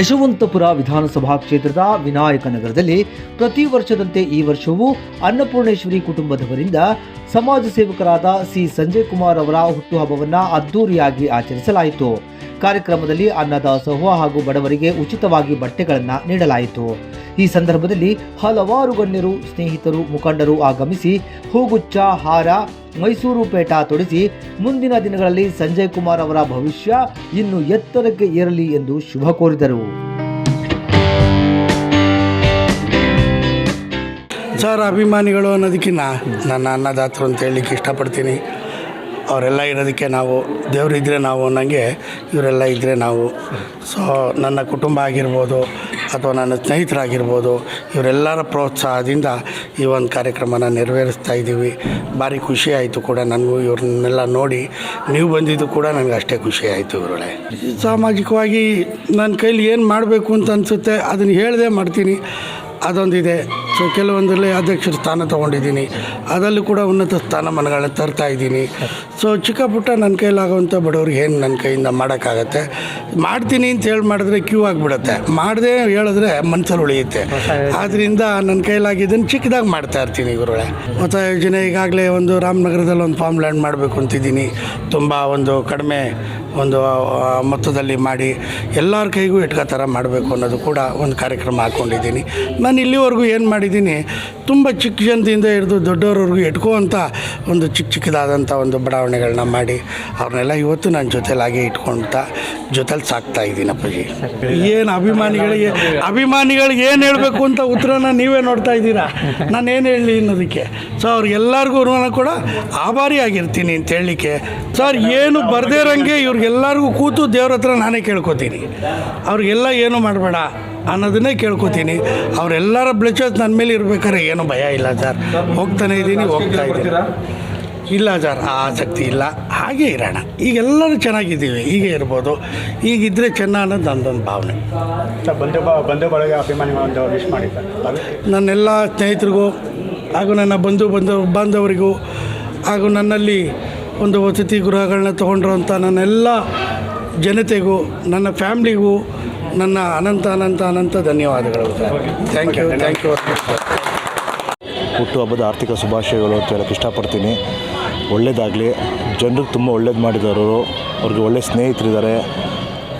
ಯಶವಂತಪುರ ವಿಧಾನಸಭಾ ಕ್ಷೇತ್ರದ ವಿನಾಯಕ ನಗರದಲ್ಲಿ ಪ್ರತಿ ವರ್ಷದಂತೆ ಈ ವರ್ಷವೂ ಅನ್ನಪೂರ್ಣೇಶ್ವರಿ ಕುಟುಂಬದವರಿಂದ ಸಮಾಜ ಸೇವಕರಾದ ಸಿ ಸಂಜಯ್ ಕುಮಾರ್ ಅವರ ಹುಟ್ಟುಹಬ್ಬವನ್ನು ಅದ್ದೂರಿಯಾಗಿ ಆಚರಿಸಲಾಯಿತು. ಕಾರ್ಯಕ್ರಮದಲ್ಲಿ ಅನ್ನದಾಸೋಹ ಹಾಗೂ ಬಡವರಿಗೆ ಉಚಿತವಾಗಿ ಬಟ್ಟೆಗಳನ್ನು ನೀಡಲಾಯಿತು. ಈ ಸಂದರ್ಭದಲ್ಲಿ ಹಲವಾರು ಗಣ್ಯರು, ಸ್ನೇಹಿತರು, ಮುಖಂಡರು ಆಗಮಿಸಿ ಹೂಗುಚ್ಚ ಹಾರ ಮೈಸೂರು ಪೇಟ ತೊಡಿಸಿ ಮುಂದಿನ ದಿನಗಳಲ್ಲಿ ಸಂಜಯ್ ಕುಮಾರ್ ಅವರ ಭವಿಷ್ಯ ಇನ್ನು ಎತ್ತರಕ್ಕೆ ಏರಲಿ ಎಂದು ಶುಭ ಕೋರಿದರು. ಸರ್, ಅಭಿಮಾನಿಗಳು ಅನ್ನೋದಕ್ಕಿಂತ ನನ್ನ ಅನ್ನದಾತರು ಅಂತ ಹೇಳಲಿಕ್ಕೆ ಇಷ್ಟಪಡ್ತೀನಿ. ಅವರೆಲ್ಲ ಇರೋದಕ್ಕೆ ನಾವು ದೇವರಿದ್ದರೆ ನಾವು ಅನ್ನಂಗೆ, ಇವರೆಲ್ಲ ಇದ್ದರೆ ನಾವು. ಸೊ ನನ್ನ ಕುಟುಂಬ ಆಗಿರ್ಬೋದು ಅಥವಾ ನನ್ನ ಸ್ನೇಹಿತರಾಗಿರ್ಬೋದು, ಇವರೆಲ್ಲರ ಪ್ರೋತ್ಸಾಹದಿಂದ ಈ ಒಂದು ಕಾರ್ಯಕ್ರಮನ ನೆರವೇರಿಸ್ತಾ ಇದ್ದೀವಿ. ಭಾರಿ ಖುಷಿ ಆಯಿತು ಕೂಡ ನನಗೂ ಇವ್ರನ್ನೆಲ್ಲ ನೋಡಿ. ನೀವು ಬಂದಿದ್ದು ಕೂಡ ನನಗೆ ಅಷ್ಟೇ ಖುಷಿ ಆಯಿತು ಇವರೊಳೆ ಸಾಮಾಜಿಕವಾಗಿ ನನ್ನ ಕೈಲಿ ಏನು ಮಾಡಬೇಕು ಅಂತ ಅನಿಸುತ್ತೆ, ಅದನ್ನು ಹೇಳದೆ ಮಾಡ್ತೀನಿ. ಅದೊಂದಿದೆ. ಸೊ, ಕೆಲವೊಂದರಲ್ಲಿ ಅಧ್ಯಕ್ಷರ ಸ್ಥಾನ ತೊಗೊಂಡಿದ್ದೀನಿ. ಅದರಲ್ಲೂ ಕೂಡ ಉನ್ನತ ಸ್ಥಾನಮಾನಗಳನ್ನ ತರ್ತಾ ಇದ್ದೀನಿ. ಸೊ ಚಿಕ್ಕ ಪುಟ್ಟ ನನ್ನ ಕೈಲಾಗುವಂಥ ಬಡವ್ರಿಗೆ ಏನು ನನ್ನ ಕೈಯಿಂದ ಮಾಡೋಕ್ಕಾಗತ್ತೆ? ಮಾಡ್ತೀನಿ ಅಂತ ಹೇಳಿ ಮಾಡಿದ್ರೆ ಕ್ಯೂ ಆಗಿಬಿಡುತ್ತೆ. ಮಾಡದೆ ಹೇಳಿದ್ರೆ ಮನ್ಸಲ್ಲಿ ಉಳಿಯುತ್ತೆ. ಆದ್ದರಿಂದ ನನ್ನ ಕೈಲಾಗಿದ್ದನ್ನು ಚಿಕ್ಕದಾಗಿ ಮಾಡ್ತಾ ಇರ್ತೀನಿ ಇವರೊಳೆ ಹೊಸ ಯೋಜನೆ ಈಗಾಗಲೇ ಒಂದು ರಾಮನಗರದಲ್ಲಿ ಒಂದು ಫಾರ್ಮ್ ಲ್ಯಾಂಡ್ ಮಾಡಬೇಕು ಅಂತಿದ್ದೀನಿ. ತುಂಬ ಒಂದು ಕಡಿಮೆ ಒಂದು ಮೊತ್ತದಲ್ಲಿ ಮಾಡಿ ಎಲ್ಲರ ಕೈಗೂ ಇಟ್ಕೋ ಥರ ಮಾಡಬೇಕು ಅನ್ನೋದು ಕೂಡ ಒಂದು ಕಾರ್ಯಕ್ರಮ ಹಾಕ್ಕೊಂಡಿದ್ದೀನಿ ನಾನು ಇಲ್ಲಿವರೆಗೂ ಏನು ಮಾಡಿದ್ದೀನಿ, ತುಂಬ ಚಿಕ್ಕ ಜನದಿಂದ ಹಿಡಿದು ದೊಡ್ಡವ್ರವ್ರಿಗೂ ಇಟ್ಕೋವಂಥ ಒಂದು ಚಿಕ್ಕ ಚಿಕ್ಕದಾದಂಥ ಒಂದು ಬಡಾವಣೆಗಳನ್ನ ಮಾಡಿ ಅವ್ರನ್ನೆಲ್ಲ ಇವತ್ತು ನನ್ನ ಜೊತೆಲಾಗೆ ಇಟ್ಕೊಳ್ತಾ ಜೊತೆಲಿ ಸಾಕ್ತಾ ಇದ್ದೀನಿ ಅಪ್ಪಾಜಿ. ಏನು ಅಭಿಮಾನಿಗಳಿಗೆ ಅಭಿಮಾನಿಗಳಿಗೆ ಏನು ಹೇಳಬೇಕು ಅಂತ ಉತ್ತರನ ನೀವೇ ನೋಡ್ತಾ ಇದ್ದೀರಾ? ನಾನು ಏನು ಹೇಳಲಿ ಅನ್ನೋದಕ್ಕೆ. ಸೊ ಅವ್ರಿಗೆಲ್ಲರಿಗೂ ಕೂಡ ಆಭಾರಿ ಆಗಿರ್ತೀನಿ ಅಂತ ಹೇಳಲಿಕ್ಕೆ. ಸರ್ ಏನು ಬರ್ದೇ ಇರೋಂಗೆ ಇವ್ರಿಗೆಲ್ಲರಿಗೂ ಕೂತು ದೇವ್ರ ಹತ್ರ ನಾನೇ ಕೇಳ್ಕೊತೀನಿ. ಅವ್ರಿಗೆಲ್ಲ ಏನು ಮಾಡಬೇಡ ಅನ್ನೋದನ್ನೇ ಕೇಳ್ಕೊತೀನಿ. ಅವರೆಲ್ಲರ ಬ್ಲಚ್ ನನ್ನ ಮೇಲೆ ಇರ್ಬೇಕಾದ್ರೆ ಏನು ಭಯ ಇಲ್ಲ ಸರ್. ಹೋಗ್ತಾನೆ ಇದ್ದೀನಿ, ಹೋಗ್ತಾ ಇದ್ದೀನಿ. ಇಲ್ಲ ಸರ್ ಆ ಆಸಕ್ತಿ ಇಲ್ಲ. ಹಾಗೆ ಇರೋಣ. ಈಗೆಲ್ಲರೂ ಚೆನ್ನಾಗಿದ್ದೀವಿ. ಹೀಗೆ ಇರ್ಬೋದು. ಈಗಿದ್ದರೆ ಚೆನ್ನ ಅನ್ನೋದು ನನ್ನದೊಂದು ಭಾವನೆ. ಸರ್ ಬಂಧು ಬ ಬಂಧು ಬಳಗ ಅಭಿಮಾನಿಗಳು ವಿಶ್ ಮಾಡಿ ನನ್ನೆಲ್ಲ ಸ್ನೇಹಿತರಿಗೂ ಹಾಗೂ ನನ್ನ ಬಂಧು ಬಂಧು ಬಾಂಧವರಿಗೂ ಹಾಗೂ ನನ್ನಲ್ಲಿ ಒಂದು ವಸತಿ ಗೃಹಗಳನ್ನ ತೊಗೊಂಡಿರೋಂಥ ನನ್ನೆಲ್ಲ ಜನತೆಗೂ ನನ್ನ ಫ್ಯಾಮ್ಲಿಗೂ ನನ್ನ ಅನಂತ ಅನಂತ ಅನಂತ ಧನ್ಯವಾದಗಳು ಥ್ಯಾಂಕ್ ಯು ಥ್ಯಾಂಕ್ ಯು ಹುಟ್ಟುಹಬ್ಬದ ಆರ್ಥಿಕ ಶುಭಾಶಯಗಳು ಅಂತ ಹೇಳಕ್ಕೆ ಇಷ್ಟಪಡ್ತೀನಿ. ಒಳ್ಳೇದಾಗಲಿ. ಜನರಿಗೆ ತುಂಬ ಒಳ್ಳೇದು ಮಾಡಿದವರು. ಅವ್ರಿಗೆ ಒಳ್ಳೆ ಸ್ನೇಹಿತರಿದ್ದಾರೆ.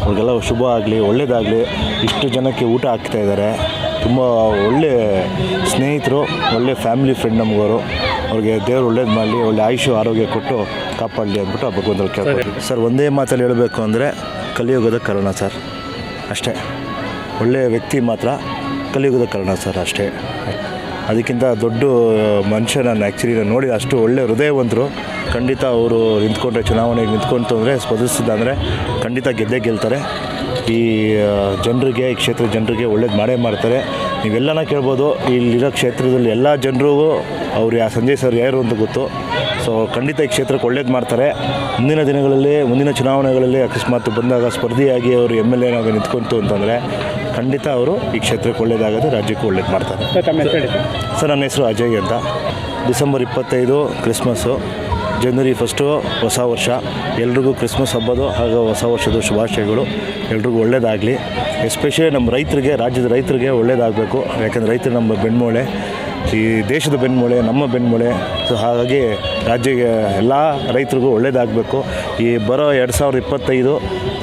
ಅವ್ರಿಗೆಲ್ಲ ಶುಭ ಆಗಲಿ ಒಳ್ಳೇದಾಗಲಿ. ಇಷ್ಟು ಜನಕ್ಕೆ ಊಟ ಹಾಕ್ತಾ ಇದ್ದಾರೆ. ತುಂಬ ಒಳ್ಳೆ ಸ್ನೇಹಿತರು ಒಳ್ಳೆ ಫ್ಯಾಮಿಲಿ ಫ್ರೆಂಡ್ ನಮಗವರು. ಅವ್ರಿಗೆ ದೇವ್ರು ಒಳ್ಳೇದು ಮಾಡಲಿ ಒಳ್ಳೆ ಆಯುಷು ಆರೋಗ್ಯ ಕೊಟ್ಟು ಕಾಪಾಡಲಿ ಅಂದ್ಬಿಟ್ಟು ಆ ಭಗವಂತರು ಕೇಳ್ಕೊಳ್ತೀವಿ ಸರ್. ಒಂದೇ ಮಾತಲ್ಲಿ ಹೇಳಬೇಕು ಅಂದರೆ ಕಲಿಯುಗದ ಕರುಣ ಸರ್. ಅಷ್ಟೇ. ಒಳ್ಳೆಯ ವ್ಯಕ್ತಿ ಮಾತ್ರ ಕಲಿಯುಗದ ಕರೋಣ ಸರ್ ಅಷ್ಟೇ. ಅದಕ್ಕಿಂತ ದೊಡ್ಡ ಮನುಷ್ಯ ನಾನು ಆ್ಯಕ್ಚುಲಿ ನಾನು ನೋಡಿ ಅಷ್ಟು ಒಳ್ಳೆ ಹೃದಯವಂತರು. ಖಂಡಿತ ಅವರು ನಿಂತ್ಕೊಂಡ್ರೆ, ಚುನಾವಣೆಗೆ ನಿಂತ್ಕೊಂತು ಅಂದರೆ ಸ್ಪರ್ಧಿಸಿದ ಅಂದರೆ ಖಂಡಿತ ಗೆದ್ದೇ ಗೆಲ್ತಾರೆ. ಈ ಜನರಿಗೆ, ಈ ಕ್ಷೇತ್ರದ ಜನರಿಗೆ ಒಳ್ಳೇದು ಮಾಡೇ ಮಾಡ್ತಾರೆ. ನೀವೆಲ್ಲನ ಕೇಳ್ಬೋದು, ಇಲ್ಲಿರೋ ಕ್ಷೇತ್ರದಲ್ಲಿ ಎಲ್ಲ ಜನರಿಗೂ ಅವ್ರು ಯಾ, ಸಂಜಯ್ ಸರ್ ಯಾರು ಅಂತ ಗೊತ್ತು. ಸೊ ಖಂಡಿತ ಈ ಕ್ಷೇತ್ರಕ್ಕೆ ಒಳ್ಳೇದು ಮಾಡ್ತಾರೆ. ಮುಂದಿನ ದಿನಗಳಲ್ಲಿ, ಮುಂದಿನ ಚುನಾವಣೆಗಳಲ್ಲಿ ಅಕಸ್ಮಾತ್ ಬಂದಾಗ ಸ್ಪರ್ಧಿಯಾಗಿ ಅವರು ಎಂ ಎಲ್ ಎನಾಗ ನಿಂತ್ಕೊಂತು ಅಂತಂದರೆ ಖಂಡಿತ ಅವರು ಈ ಕ್ಷೇತ್ರಕ್ಕೆ ಒಳ್ಳೇದಾಗದೆ ರಾಜ್ಯಕ್ಕೆ ಒಳ್ಳೇದು ಮಾಡ್ತಾರೆ. ಸರ್ ನನ್ನ ಹೆಸರು ಅಜಯ್ ಅಂತ. ಡಿಸೆಂಬರ್ ಇಪ್ಪತ್ತೈದು ಕ್ರಿಸ್ಮಸ್ಸು ಜನವರಿ ಫಸ್ಟು ಹೊಸ ವರ್ಷ. ಎಲ್ರಿಗೂ ಕ್ರಿಸ್ಮಸ್ ಹಬ್ಬದು ಹಾಗೂ ಹೊಸ ವರ್ಷದ ಶುಭಾಶಯಗಳು. ಎಲ್ರಿಗೂ ಒಳ್ಳೇದಾಗಲಿ. ಎಸ್ಪೆಷಲಿ ನಮ್ಮ ರೈತರಿಗೆ ರಾಜ್ಯದ ರೈತರಿಗೆ ಒಳ್ಳೇದಾಗಬೇಕು. ಯಾಕಂದರೆ ರೈತರು ನಮ್ಮ ಬೆನ್ಮೂಳೆ. ಈ ದೇಶದ ಬೆನ್ಮೂಳೆ ನಮ್ಮ ಬೆನ್ಮೂಳೆ. ಸೊ ಹಾಗಾಗಿ ರಾಜ್ಯ ಎಲ್ಲ ರೈತರಿಗೂ ಒಳ್ಳೇದಾಗಬೇಕು. ಈ ಬರೋ ಎರಡು ಸಾವಿರದ ಇಪ್ಪತ್ತೈದು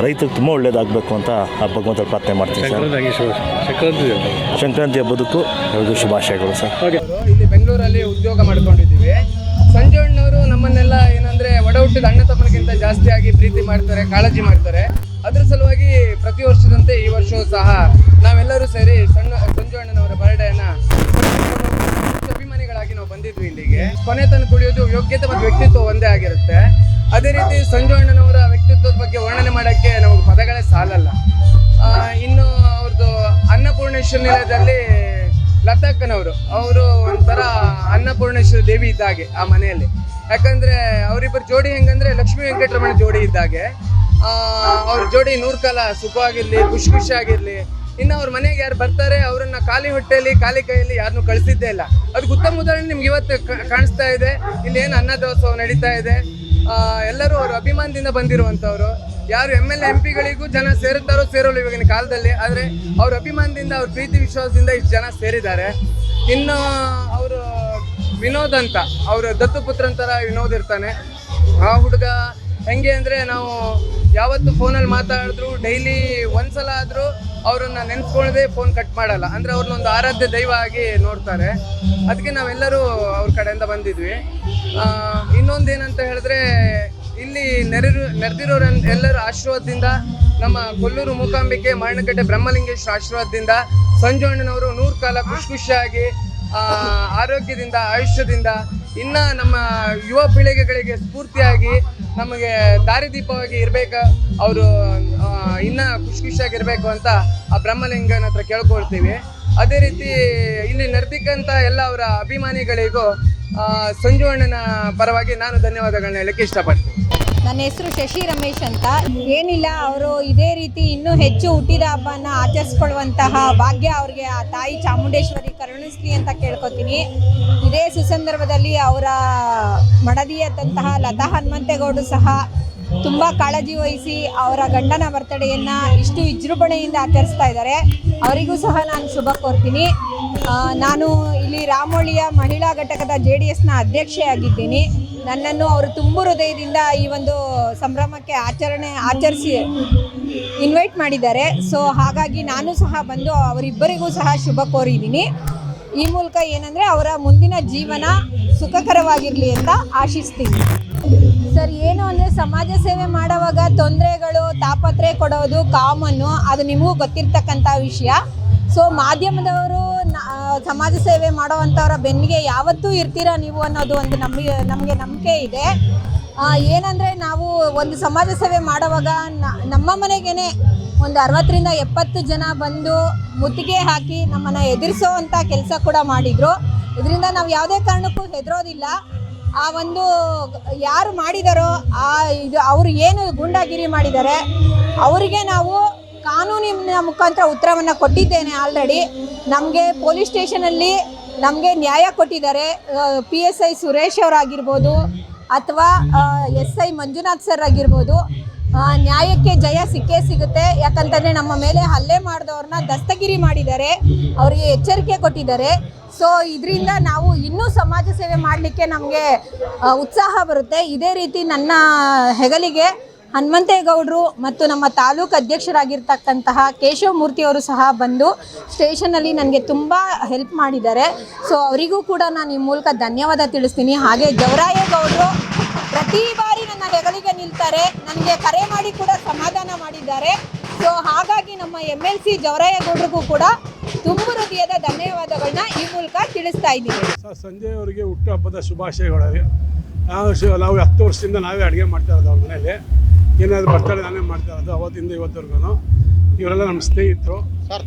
ರೈತರಿಗೆ ತುಂಬ ಒಳ್ಳೇದಾಗಬೇಕು ಅಂತ ಆ ಭಗವಂತ ಪ್ರಾರ್ಥನೆ ಮಾಡ್ತೀನಿ ಸರ್. ಸಂಕ್ರಾಂತಿ ಹಬ್ಬದಕ್ಕೂ ಎಲ್ಲರಿಗೂ ಶುಭಾಶಯಗಳು ಸರ್. ಇಲ್ಲಿ ಬೆಂಗಳೂರಲ್ಲಿ ಉದ್ಯೋಗ ಮಾಡ್ಕೊಂಡಿದ್ದೀವಿ. ಸಂಜಯಣ್ಣವರು ನಮ್ಮನ್ನೆಲ್ಲ ಏನಂದ್ರೆ ಒಡ ಹುಟ್ಟಿದ ಅಣ್ಣ ತಮ್ಮನಿಗಿಂತ ಜಾಸ್ತಿಯಾಗಿ ಪ್ರೀತಿ ಮಾಡ್ತಾರೆ ಕಾಳಜಿ ಮಾಡ್ತಾರೆ. ಅದ್ರ ಸಲುವಾಗಿ ಪ್ರತಿ ವರ್ಷದಂತೆ ಈ ವರ್ಷವೂ ಸಹ ನಾವೆಲ್ಲರೂ ಸೇರಿ ಸಣ್ಣ ಸಂಜಯಣ್ಣನವರ ಬರ್ಡೇನ ಅಭಿಮಾನಿಗಳಾಗಿ ನಾವು ಬಂದಿದ್ವಿ ಇಲ್ಲಿಗೆ ಕೊನೆ ತನಕ ಕುಡಿಯೋದು ಯೋಗ್ಯತೆ ಮತ್ತು ವ್ಯಕ್ತಿತ್ವ ಒಂದೇ ಆಗಿರುತ್ತೆ. ಅದೇ ರೀತಿ ಸಂಜಯಣ್ಣನವರ ವ್ಯಕ್ತಿತ್ವದ ಬಗ್ಗೆ ವರ್ಣನೆ ಮಾಡೋಕ್ಕೆ ನಮಗೆ ಪದಗಳೇ ಸಾಲಲ್ಲ. ಇನ್ನು ಅವ್ರದ್ದು ಅನ್ನಪೂರ್ಣೇಶ್ವರ ನಿಲಯದಲ್ಲಿ ಲತಾಕ್ಕನವರು, ಅವರು ಒಂಥರ ಅನ್ನಪೂರ್ಣೇಶ್ವರ ದೇವಿ ಇದ್ದಾಗೆ ಆ ಮನೆಯಲ್ಲಿ. ಯಾಕಂದರೆ ಅವರಿಬ್ಬರು ಜೋಡಿ ಹೆಂಗಂದ್ರೆ ಲಕ್ಷ್ಮೀ ವೆಂಕಟರಮಣ ಜೋಡಿ ಇದ್ದಾಗೆ ಅವ್ರ ಜೋಡಿ ನೂರು ಕಾಲ ಸುಖವಾಗಿರಲಿ, ಖುಷಿ ಖುಷಿಯಾಗಿರ್ಲಿ ಇನ್ನು ಅವ್ರ ಮನೆಗೆ ಯಾರು ಬರ್ತಾರೆ, ಅವರನ್ನ ಖಾಲಿ ಹೊಟ್ಟೆಯಲ್ಲಿ ಖಾಲಿ ಕೈಯಲ್ಲಿ ಯಾರನ್ನೂ ಕಳಿಸಿದ್ದೇ ಇಲ್ಲ. ಅದಕ್ಕೆ ಉತ್ತಮ ಉದಾಹರಣೆ ನಿಮ್ಗೆ ಇವತ್ತು ಕಾಣಿಸ್ತಾ ಇದೆ. ಇಲ್ಲಿ ಏನು ಅನ್ನದೋತ್ಸವ ನಡೀತಾ ಇದೆ. ಎಲ್ಲರೂ ಅವರು ಅಭಿಮಾನದಿಂದ ಬಂದಿರುವಂಥವ್ರು. ಯಾರು ಎಂ ಎಲ್ ಎಂ ಪಿಗಳಿಗೂ ಜನ ಸೇರುತ್ತಾರೋ, ಸೇರೋಲ್ಲ ಇವಾಗಿನ ಕಾಲದಲ್ಲಿ. ಆದರೆ ಅವ್ರ ಅಭಿಮಾನದಿಂದ, ಅವ್ರ ಪ್ರೀತಿ ವಿಶ್ವಾಸದಿಂದ ಇಷ್ಟು ಜನ ಸೇರಿದ್ದಾರೆ. ಇನ್ನು ಅವರು ವಿನೋದ್ ಅಂತ, ಅವ್ರ ದತ್ತುಪುತ್ರ ಥರ ವಿನೋದ್ ಇರ್ತಾನೆ. ಆ ಹುಡುಗ ಹೆಂಗೆ ಅಂದರೆ ನಾವು ಯಾವತ್ತು ಫೋನಲ್ಲಿ ಮಾತಾಡಿದ್ರು ಡೈಲಿ ಒಂದ್ಸಲ ಆದರೂ ಅವರನ್ನು ನೆನ್ಸ್ಕೊಳ್ಳದೆ ಫೋನ್ ಕಟ್ ಮಾಡಲ್ಲ. ಅಂದರೆ ಅವ್ರನ್ನ ಒಂದು ಆರಾಧ್ಯ ದೈವ ಆಗಿ ನೋಡ್ತಾರೆ. ಅದಕ್ಕೆ ನಾವೆಲ್ಲರೂ ಅವ್ರ ಕಡೆಯಿಂದ ಬಂದಿದ್ವಿ. ಇನ್ನೊಂದು ಏನಂತ ಹೇಳಿದ್ರೆ, ಇಲ್ಲಿ ನೆರೆರು ನೆರೆದಿರೋರ ಎಲ್ಲರೂ ಆಶೀರ್ವಾದದಿಂದ, ನಮ್ಮ ಕೊಲ್ಲೂರು ಮೂಕಾಂಬಿಕೆ ಮರಣಕಟ್ಟೆ ಬ್ರಹ್ಮಲಿಂಗೇಶ್ವರ ಆಶೀರ್ವಾದದಿಂದ, ಸಂಜೋಣ್ಣನವರು ನೂರು ಕಾಲ ಖುಷಿ ಖುಷಿಯಾಗಿ ಆರೋಗ್ಯದಿಂದ, ಆಯುಷ್ಯದಿಂದ, ಇನ್ನ ನಮ್ಮ ಯುವ ಪೀಳಿಗೆಗಳಿಗೆ ಸ್ಫೂರ್ತಿಯಾಗಿ ನಮಗೆ ದಾರಿದೀಪವಾಗಿ ಇರಬೇಕು, ಅವರು ಇನ್ನೂ ಖುಷಿ ಖುಷಿಯಾಗಿರಬೇಕು ಅಂತ ಆ ಬ್ರಹ್ಮಲಿಂಗನ ಹತ್ರ ಕೇಳ್ಕೊಳ್ತೀವಿ. ಅದೇ ರೀತಿ ಇಲ್ಲಿ ನಡೆದಿಕ್ಕಂಥ ಎಲ್ಲ ಅವರ ಅಭಿಮಾನಿಗಳಿಗೂ ಸಂಜುವಣ್ಣನ ಪರವಾಗಿ ನಾನು ಧನ್ಯವಾದಗಳನ್ನ ಹೇಳಕ್ಕೆ ಇಷ್ಟಪಡ್ತೀನಿ. ನನ್ನ ಹೆಸರು ಶಶಿ ರಮೇಶ್ ಅಂತ. ಏನಿಲ್ಲ, ಅವರು ಇದೇ ರೀತಿ ಇನ್ನೂ ಹೆಚ್ಚು ಹುಟ್ಟಿದ ಹಬ್ಬನ ಆಚರಿಸ್ಕೊಳ್ಳುವಂತಹ ಭಾಗ್ಯ ಅವ್ರಿಗೆ ಆ ತಾಯಿ ಚಾಮುಂಡೇಶ್ವರಿ ಕರುಣಿಸ್ಲಿ ಅಂತ ಕೇಳ್ಕೊತೀನಿ. ಇದೇ ಸುಸಂದರ್ಭದಲ್ಲಿ ಅವರ ಮಡದಿಯಾದಂತಹ ಲತಾ ಹನುಮಂತೇಗೌಡರು ಸಹ ತುಂಬ ಕಾಳಜಿ ವಹಿಸಿ ಅವರ ಗಂಡನ ಬರ್ತಡೆಯನ್ನು ಇಷ್ಟು ವಿಜೃಂಭಣೆಯಿಂದ ಆಚರಿಸ್ತಾ ಇದ್ದಾರೆ. ಅವರಿಗೂ ಸಹ ನಾನು ಶುಭ ಕೋರ್ತೀನಿ. ನಾನು ಇಲ್ಲಿ ರಾಮೋಳಿಯ ಮಹಿಳಾ ಘಟಕದ ಜೆ ಡಿ ಎಸ್ನ ಅಧ್ಯಕ್ಷೆಯಾಗಿದ್ದೀನಿ. ನನ್ನನ್ನು ಅವರು ತುಂಬು ಹೃದಯದಿಂದ ಈ ಒಂದು ಸಂಭ್ರಮಕ್ಕೆ ಆಚರಣೆ, ಆಚರಿಸಿ ಇನ್ವೈಟ್ ಮಾಡಿದ್ದಾರೆ. ಸೊ ಹಾಗಾಗಿ ನಾನು ಸಹ ಬಂದು ಅವರಿಬ್ಬರಿಗೂ ಸಹ ಶುಭ ಕೋರಿದ್ದೀನಿ. ಈ ಮೂಲಕ ಏನಂದರೆ ಅವರ ಮುಂದಿನ ಜೀವನ ಸುಖಕರವಾಗಿರಲಿ ಅಂತ ಆಶಿಸ್ತೀನಿ. ಸರ್, ಏನು ಅಂದರೆ ಸಮಾಜ ಸೇವೆ ಮಾಡುವಾಗ ತೊಂದರೆಗಳು ತಾಪತ್ರೆ ಕೊಡೋದು ಕಾಮನ್ನು ಅದು ನಿಮಗೂ ಗೊತ್ತಿರ್ತಕ್ಕಂಥ ವಿಷಯ. ಸೊ ಮಾಧ್ಯಮದವರು ಸಮಾಜ ಸೇವೆ ಮಾಡುವಂಥವರ ಬೆನ್ನಿಗೆ ಯಾವತ್ತೂ ಇರ್ತೀರಾ ನೀವು ಅನ್ನೋದು ಒಂದು ನಮಗೆ ನಮಗೆ ನಂಬಿಕೆ ಇದೆ. ಏನಂದರೆ ನಾವು ಒಂದು ಸಮಾಜ ಸೇವೆ ಮಾಡುವಾಗ ನಮ್ಮ ಮನೆಗೇನೆ ಒಂದು ಅರವತ್ತರಿಂದ ಎಪ್ಪತ್ತು ಜನ ಬಂದು ಮುತ್ತಿಗೆ ಹಾಕಿ ನಮ್ಮನ್ನು ಎದುರಿಸೋವಂಥ ಕೆಲಸ ಕೂಡ ಮಾಡಿದರು. ಇದರಿಂದ ನಾವು ಯಾವುದೇ ಕಾರಣಕ್ಕೂ ಹೆದರೋದಿಲ್ಲ. ಆ ಒಂದು ಯಾರು ಮಾಡಿದಾರೋ ಆ ಇದು ಅವರು ಏನು ಗುಂಡಾಗಿರಿ ಮಾಡಿದ್ದಾರೆ ಅವರಿಗೆ ನಾವು ಕಾನೂನಿನ ಮುಖಾಂತರ ಉತ್ತರವನ್ನು ಕೊಟ್ಟಿದ್ದೇನೆ ಆಲ್ರೆಡಿ ನಮಗೆ ಪೊಲೀಸ್ ಸ್ಟೇಷನಲ್ಲಿ ನಮಗೆ ನ್ಯಾಯ ಕೊಟ್ಟಿದ್ದಾರೆ. ಪಿ ಎಸ್ ಐ ಸುರೇಶ್ ಅವರಾಗಿರ್ಬೋದು ಅಥವಾ ಎಸ್ ಐ ಮಂಜುನಾಥ್ ಸರ್ ಆಗಿರ್ಬೋದು. ನ್ಯಾಯಕ್ಕೆ ಜಯ ಸಿಕ್ಕೇ ಸಿಗುತ್ತೆ. ಯಾಕಂತಂದರೆ ನಮ್ಮ ಮೇಲೆ ಹಲ್ಲೆ ಮಾಡಿದವ್ರನ್ನ ದಸ್ತಗಿರಿ ಮಾಡಿದ್ದಾರೆ. ಅವರಿಗೆ ಎಚ್ಚರಿಕೆ ಕೊಟ್ಟಿದ್ದಾರೆ. ಸೊ ಇದರಿಂದ ನಾವು ಇನ್ನೂ ಸಮಾಜ ಸೇವೆ ಮಾಡಲಿಕ್ಕೆ ನಮಗೆ ಉತ್ಸಾಹ ಬರುತ್ತೆ. ಇದೇ ರೀತಿ ನನ್ನ ಹೆಗಲಿಗೆ ಹನುಮಂತೇಗೌಡರು ಮತ್ತು ನಮ್ಮ ತಾಲೂಕು ಅಧ್ಯಕ್ಷರಾಗಿರ್ತಕ್ಕಂತಹ ಕೇಶವ ಮೂರ್ತಿಯವರು ಸಹ ಬಂದು ಸ್ಟೇಷನಲ್ಲಿ ನನಗೆ ತುಂಬ ಹೆಲ್ಪ್ ಮಾಡಿದ್ದಾರೆ. ಸೊ ಅವರಿಗೂ ಕೂಡ ನಾನು ಈ ಮೂಲಕ ಧನ್ಯವಾದ ತಿಳಿಸ್ತೀನಿ. ಹಾಗೆ ಜವರಾಯೇಗೌಡರು ಪ್ರತಿ ಬಾರಿ ನನ್ನ ಹೆಗಲಿಗೆ ನಿಲ್ತಾರೆ. ನನಗೆ ಕರೆ ಮಾಡಿ ಕೂಡ ಸಮಾಧಾನ ಮಾಡಿದ್ದಾರೆ. ಸೊ ಹಾಗಾಗಿ ನಮ್ಮ ಎಂ ಎಲ್ ಸಿ ಜವರಾಯೇಗೌಡರಿಗೂ ಕೂಡ ತುಂಬ ಹೃದಯದ ಧನ್ಯವಾದಗಳನ್ನ ಈ ಮೂಲಕ ತಿಳಿಸ್ತಾ ಇದ್ದೀನಿ. ಸರ್ ಸಂಜಯ್ ಅವರಿಗೆ ಹುಟ್ಟುಹಬ್ಬದ ಶುಭಾಶಯಗಳು. ನಾವು ಹತ್ತು ವರ್ಷದಿಂದ ನಾವೇ ಅಡುಗೆ ಮಾಡ್ತಾ ಇರೋದು ಅವ್ರ ಮನೇಲಿ. ಏನಾದರೂ ಬರ್ತಾರೆ ನಾನೇ ಮಾಡ್ತಾ ಇರೋದು ಅವತ್ತಿಂದ ಇವತ್ತವರೆಗೂ ಇವರೆಲ್ಲ ನಮ್ಮ ಸ್ನೇಹಿತರು.